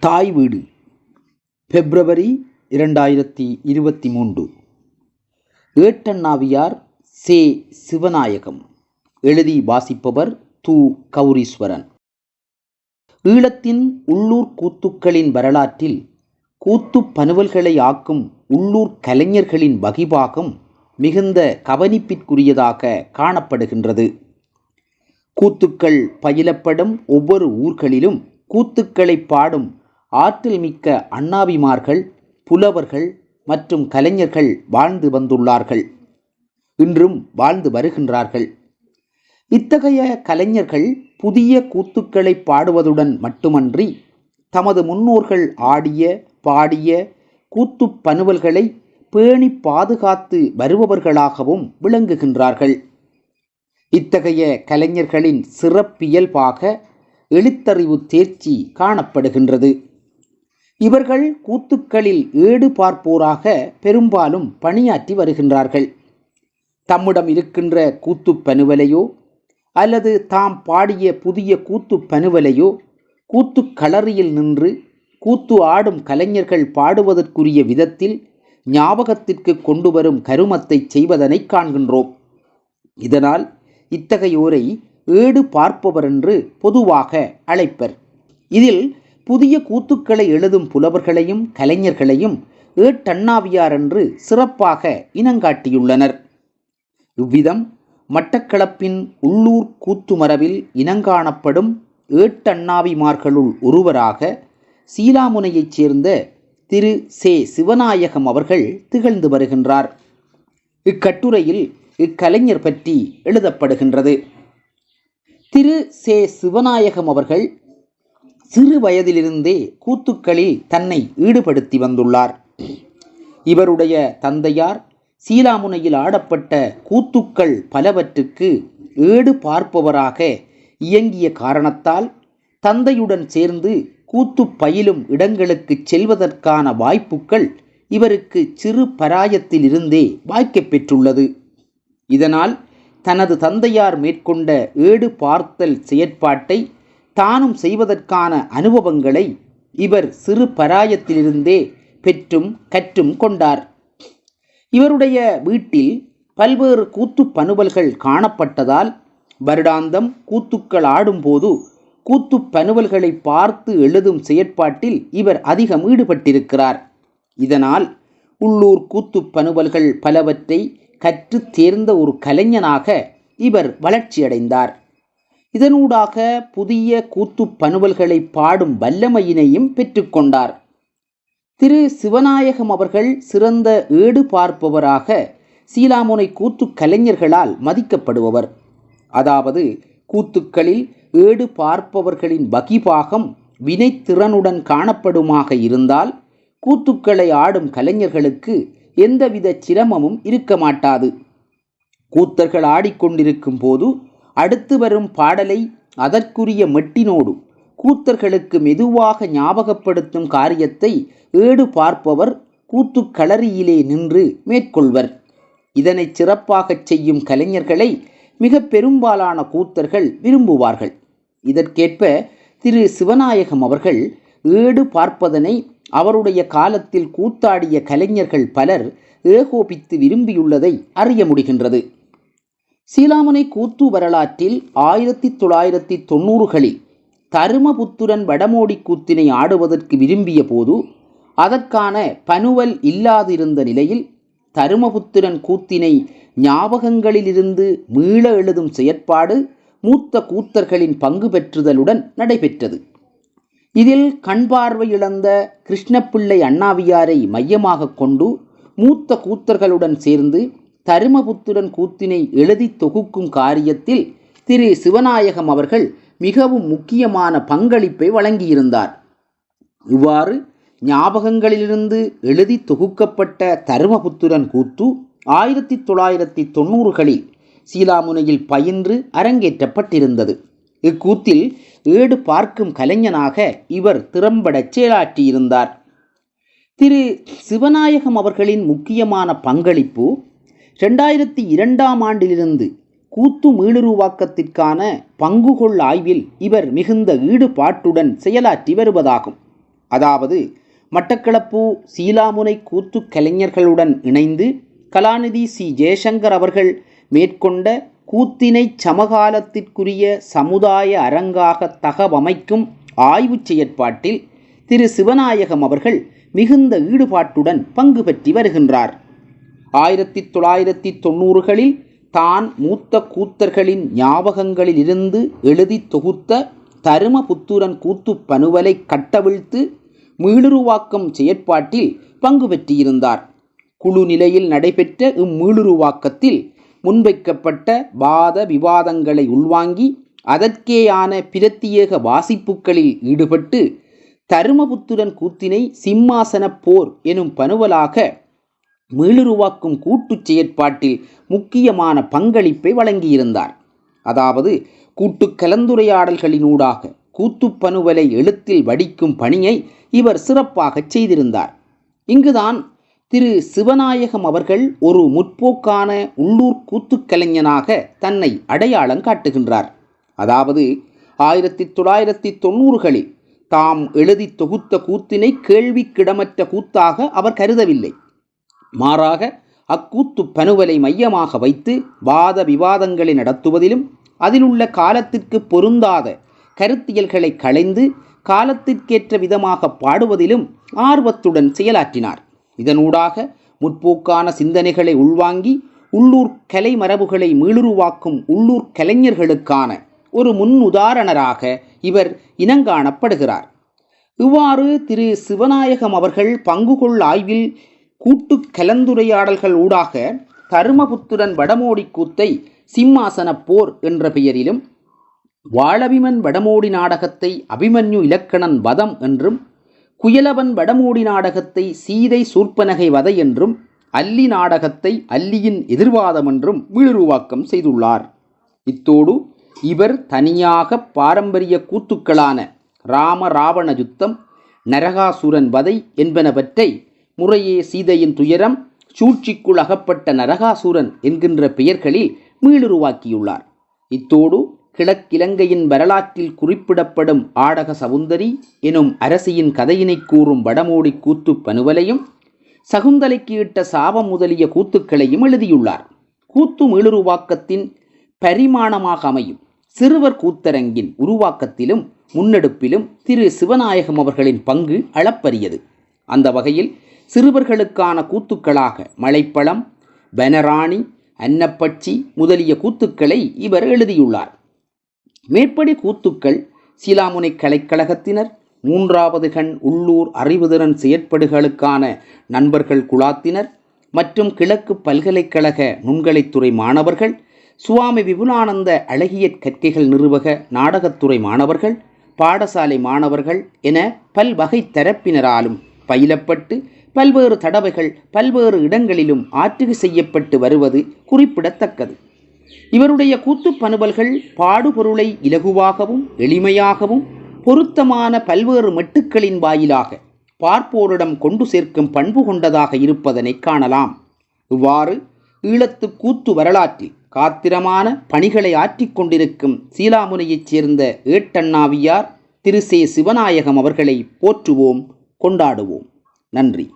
தாய் வீடு. பிப்ரவரி இரண்டாயிரத்தி இருபத்தி மூன்று. ஏட்டண்ணாவியார் சே. சிவநாயகம். எழுதி வாசிப்பவர் து. கௌரீஸ்வரன். ஈழத்தின் உள்ளூர் கூத்துக்களின் வரலாற்றில் கூத்துப் பனுவல்களை ஆக்கும் உள்ளூர் கலைஞர்களின் வகிபாகம் மிகுந்த கவனிப்பிற்குரியதாக காணப்படுகின்றது. கூத்துக்கள் பயிலப்படும் ஒவ்வொரு ஊர்களிலும் கூத்துக்களை பாடும் ஆற்றல் மிக்க அண்ணாவிமார்கள் புலவர்கள் மற்றும் கலைஞர்கள் வாழ்ந்து வந்துள்ளார்கள். இன்றும் வாழ்ந்து வருகின்றார்கள். இத்தகைய கலைஞர்கள் புதிய கூத்துக்களை பாடுவதுடன் மட்டுமன்றி தமது முன்னோர்கள் ஆடிய பாடிய கூத்துப் பனுவல்களை பேணி பாதுகாத்து வருபவர்களாகவும் விளங்குகின்றார்கள். இத்தகைய கலைஞர்களின் சிறப்பியல்பாக எழுத்தறிவு தேர்ச்சி காணப்படுகின்றது. இவர்கள் கூத்துக்களில் ஏடு பார்ப்போராக பெரும்பாலும் பணியாற்றி வருகின்றார்கள். தம்மிடம் இருக்கின்ற கூத்துப் பனுவலையோ அல்லது தாம் பாடிய புதிய கூத்துப் பனுவலையோ கூத்துக் களறியில் நின்று கூத்து ஆடும் கலைஞர்கள் பாடுவதற்குரிய விதத்தில் ஞாபகத்திற்கு கொண்டு வரும் கருமத்தை செய்வதனை காண்கின்றோம். இதனால் இத்தகையோரை ஏடு பார்ப்பவர் என்று பொதுவாக அழைப்பர். இதில் புதிய கூத்துக்களை எழுதும் புலவர்களையும் கலைஞர்களையும் ஏட்டண்ணாவியார் என்று சிறப்பாக இனங்காட்டியுள்ளனர். இவ்விதம் மட்டக்களப்பின் உள்ளூர் கூத்து மரபில் இனங்காணப்படும் ஏட்டண்ணாவிமார்களுள் ஒருவராக சீலாமுனையைச் சேர்ந்த திரு. சே. சிவநாயகம் அவர்கள் திகழ்ந்து வருகின்றார். இக்கட்டுரையில் இக்கலைஞர் பற்றி எழுதப்படுகின்றது. திரு. சே. சிவநாயகம் அவர்கள் சிறு வயதிலிருந்தே கூத்துக்களில் தன்னை ஈடுபடுத்தி வந்துள்ளார். இவருடைய தந்தையார் சீலாமுனையில் ஆடப்பட்ட கூத்துக்கள் பலவற்றுக்கு ஏடு பார்ப்பவராக இயங்கிய காரணத்தால் தந்தையுடன் சேர்ந்து கூத்து பயிலும் இடங்களுக்கு செல்வதற்கான வாய்ப்புகள் இவருக்கு சிறு பராயத்திலிருந்தே வாய்க்கப் பெற்றுள்ளது. இதனால் தனது தந்தையார் மேற்கொண்ட ஏடு பார்த்தல் செயற்பாட்டை தானும் செய்வதற்கான அனுபவங்களை இவர் சிறு பராயத்திலிருந்தே பெற்றும் கற்றும் கொண்டார். இவருடைய வீட்டில் பல்வேறு கூத்து பனுவல்கள் காணப்பட்டதால் வருடாந்தம் கூத்துக்கள் ஆடும்போது கூத்து பனுவல்களை பார்த்து எழுதும் செயற்பாட்டில் இவர் அதிகம் ஈடுபட்டிருக்கிறார். இதனால் உள்ளூர் கூத்து பனுவல்கள் பலவற்றை கற்று தேர்ந்த ஒரு கலைஞனாக இவர் வளர்ச்சியடைந்தார். இதனூடாக புதிய கூத்து பணுவல்களை பாடும் வல்லமையினையும் பெற்றுக்கொண்டார் திரு. சிவநாயகம் அவர்கள் சிறந்த ஏடு பார்ப்பவராக சீலாமுனை கூத்து கலைஞர்களால் மதிக்கப்படுபவர். அதாவது கூத்துக்களில் ஏடு பார்ப்பவர்களின் வகிபாகம் வினைத்திறனுடன் காணப்படுமாக இருந்தால் கூத்துக்களை ஆடும் கலைஞர்களுக்கு எந்தவித சிரமமும் இருக்க மாட்டாது. கூத்தர்கள் ஆடிக்கொண்டிருக்கும் போது அடுத்து வரும் பாடலை அதற்குரிய மெட்டினோடு கூத்தர்களுக்கு மெதுவாக ஞாபகப்படுத்தும் காரியத்தை ஏடு பார்ப்பவர் கூத்துக்களரியிலே நின்று மேற்கொள்வர். இதனை சிறப்பாகச் செய்யும் கலைஞர்களை மிக பெரும்பாலான கூத்தர்கள் விரும்புவார்கள். இதற்கேற்ப திரு. சிவநாயகம் அவர்கள் ஏடு பார்ப்பதனை அவருடைய காலத்தில் கூத்தாடிய கலைஞர்கள் பலர் ஏகோபித்து விரும்பியுள்ளதை அறிய முடிகின்றது. சீலாமனை கூத்து வரலாற்றில் ஆயிரத்தி தொள்ளாயிரத்தி தொண்ணூறுகளில் தருமபுத்துரன் வடமோடி கூத்தினை ஆடுவதற்கு விரும்பிய போது அதற்கான பனுவல் இல்லாதிருந்த நிலையில் தருமபுத்திரன் கூத்தினை ஞாபகங்களிலிருந்து மீள எழுதும் செயற்பாடு மூத்த கூத்தர்களின் பங்கு பெற்றுதலுடன் நடைபெற்றது. இதில் கண்பார்வை இழந்த கிருஷ்ணப்பிள்ளை அண்ணாவியாரை மையமாக கொண்டு மூத்த கூத்தர்களுடன் சேர்ந்து தருமபுத்துடன் கூத்தினை எழுதி தொகுக்கும் காரியத்தில் திரு சிவநாயகம் அவர்கள் மிகவும் முக்கியமான பங்களிப்பை வழங்கியிருந்தார். இவ்வாறு ஞாபகங்களிலிருந்து எழுதி தொகுக்கப்பட்ட தருமபுத்திரன் கூத்து ஆயிரத்தி தொள்ளாயிரத்தி தொண்ணூறுகளில் சீலாமுனையில் பயின்று அரங்கேற்றப்பட்டிருந்தது. இக்கூத்தில் ஏடு பார்க்கும் கலைஞனாக இவர் திறம்பட செயலாற்றியிருந்தார். திரு சிவநாயகம் அவர்களின் முக்கியமான பங்களிப்பு ரெண்டாயிரத்தி இரண்டாம் ஆண்டிலிருந்து கூத்து மீளுருவாக்கத்திற்கான பங்குகொள் ஆய்வில் இவர் மிகுந்த ஈடுபாட்டுடன் செயலாற்றி வருவதாகும். அதாவது மட்டக்களப்பு சீலாமுனை கூத்து கலைஞர்களுடன் இணைந்து கலாநிதி சி. ஜெயசங்கர் அவர்கள் மேற்கொண்ட கூத்தினை சமகாலத்திற்குரிய சமுதாய அரங்காக தகவமைக்கும் ஆய்வுச் செயற்பாட்டில் திரு. சிவநாயகம் அவர்கள் மிகுந்த ஈடுபாட்டுடன் பங்கு பெற்றி வருகின்றார். ஆயிரத்தி தொள்ளாயிரத்தி தொண்ணூறுகளில் தான் மூத்த கூத்தர்களின் ஞாபகங்களிலிருந்து எழுதி தொகுத்த தருமபுத்துரன் கூத்து பனுவலை கட்டவிழ்த்து மீளுருவாக்கம் செயற்பாட்டில் பங்கு பெற்றிருந்தார். குழு நிலையில் நடைபெற்ற இம்மீளுருவாக்கத்தில் முன்வைக்கப்பட்ட வாத விவாதங்களை உள்வாங்கி அதற்கேயான பிரத்தியேக வாசிப்புகளில் ஈடுபட்டு தருமபுத்துரன் கூத்தினை சிம்மாசன போர் எனும் பனுவலாக மீளுருவாக்கும் கூட்டுச் செயற்பாட்டில் முக்கியமான பங்களிப்பை வழங்கியிருந்தார். அதாவது கூட்டு கலந்துரையாடல்களினூடாக கூத்துப்பனுவலை எழுத்தில் வடிக்கும் பணியை இவர் சிறப்பாகச் செய்திருந்தார். இங்குதான் திரு. சிவநாயகம் அவர்கள் ஒரு முற்போக்கான உள்ளூர் கூத்துக்கலைஞனாக தன்னை அடையாளம் காட்டுகின்றார். அதாவது ஆயிரத்தி தொள்ளாயிரத்தி தொண்ணூறுகளில் தாம் எழுதி தொகுத்த கூத்தினை கேள்விக்கிடமற்ற கூத்தாக அவர் கருதவில்லை. மாறாக அக்கூத்து பனுவலை மையமாக வைத்து வாத விவாதங்களை நடத்துவதிலும் அதிலுள்ள காலத்திற்கு பொருந்தாத கருத்தியல்களை களைந்து காலத்திற்கேற்ற விதமாக பாடுவதிலும் ஆர்வத்துடன் செயலாற்றினார். இதனூடாக முற்போக்கான சிந்தனைகளை உள்வாங்கி உள்ளூர் கலை மரபுகளை மீளுருவாக்கும் உள்ளூர் கலைஞர்களுக்கான ஒரு முன்னுதாரணராக இவர் இனங்காணப்படுகிறார். இவ்வாறு திரு சிவநாயகம் அவர்கள் பங்குகொள் ஆய்வில் கூட்டு கலந்துரையாடல்கள் ஊடாக தருமபுத்திரன் வடமோடி கூத்தை சிம்மாசன போர் என்ற பெயரிலும் வாழபிமன் வடமோடி நாடகத்தை அபிமன்யு இலக்கணன் வதம் என்றும் குயலவன் வடமோடி நாடகத்தை சீதை சூர்ப்பனகை வதை என்றும் அல்லி நாடகத்தை அல்லியின் எதிர்வாதம் என்றும் மீளுருவாக்கம் செய்துள்ளார். இத்தோடு இவர் தனியாக பாரம்பரிய கூத்துக்களான ராம ராவண யுத்தம் நரகாசுரன் வதை என்பனவற்றை முறையே சீதையின் துயரம் சூழ்ச்சிக்குள் அகப்பட்ட நரகாசுரன் என்கின்ற பெயர்களில் மீளுருவாக்கியுள்ளார். இத்தோடு கிழக்கிலங்கையின் வரலாற்றில் குறிப்பிடப்படும் ஆடக சவுந்தரி எனும் அரசியின் கதையினை கூறும் வடமோடி கூத்து பனுவலையும் சகுந்தலைக்கு இட்ட சாபம் முதலிய கூத்துக்களையும் எழுதியுள்ளார். கூத்து மீளுருவாக்கத்தின் பரிமாணமாக அமையும். சிறுவர் கூத்தரங்கின் உருவாக்கத்திலும் முன்னெடுப்பிலும் திரு சிவநாயகம் அவர்களின் பங்கு அளப்பரியது. அந்த வகையில் சிறுவர்களுக்கான கூத்துக்களாக மலைப்பழம் வனராணி அன்னப்பட்சி முதலிய கூத்துக்களை இவர் எழுதியுள்ளார். மேற்படி கூத்துக்கள் சீலாமுனை கலைக்கழகத்தினர் மூன்றாவது கண் உள்ளூர் அறிவுதிறன் செயற்படுகளுக்கான நண்பர்கள் குழாத்தினர் மற்றும் கிழக்கு பல்கலைக்கழக நுண்கலைத்துறை மாணவர்கள் சுவாமி விபுலானந்த அழகிய கற்கைகள் நிறுவக நாடகத்துறை மாணவர்கள் பாடசாலை மாணவர்கள் என பல்வகை தரப்பினராலும் பயிலப்பட்டு பல்வேறு தடவைகள் பல்வேறு இடங்களிலும் ஆற்றுகை செய்யப்பட்டு வருவது குறிப்பிடத்தக்கது. இவருடைய கூத்துப் பணுவல்கள் பாடுபொருளை இலகுவாகவும் எளிமையாகவும் பொருத்தமான பல்வேறு மெட்டுக்களின் வாயிலாக பார்ப்போரிடம் கொண்டு சேர்க்கும் பண்பு கொண்டதாக இருப்பதனை காணலாம். இவ்வாறு ஈழத்து கூத்து வரலாற்றில் காத்திரமான பணிகளை ஆற்றிக் கொண்டிருக்கும் சீலாமுனையைச் சேர்ந்த ஏட்டண்ணாவியார் திரு. சே. சிவநாயகம் அவர்களை போற்றுவோம். கொண்டாடுவோம். நன்றி.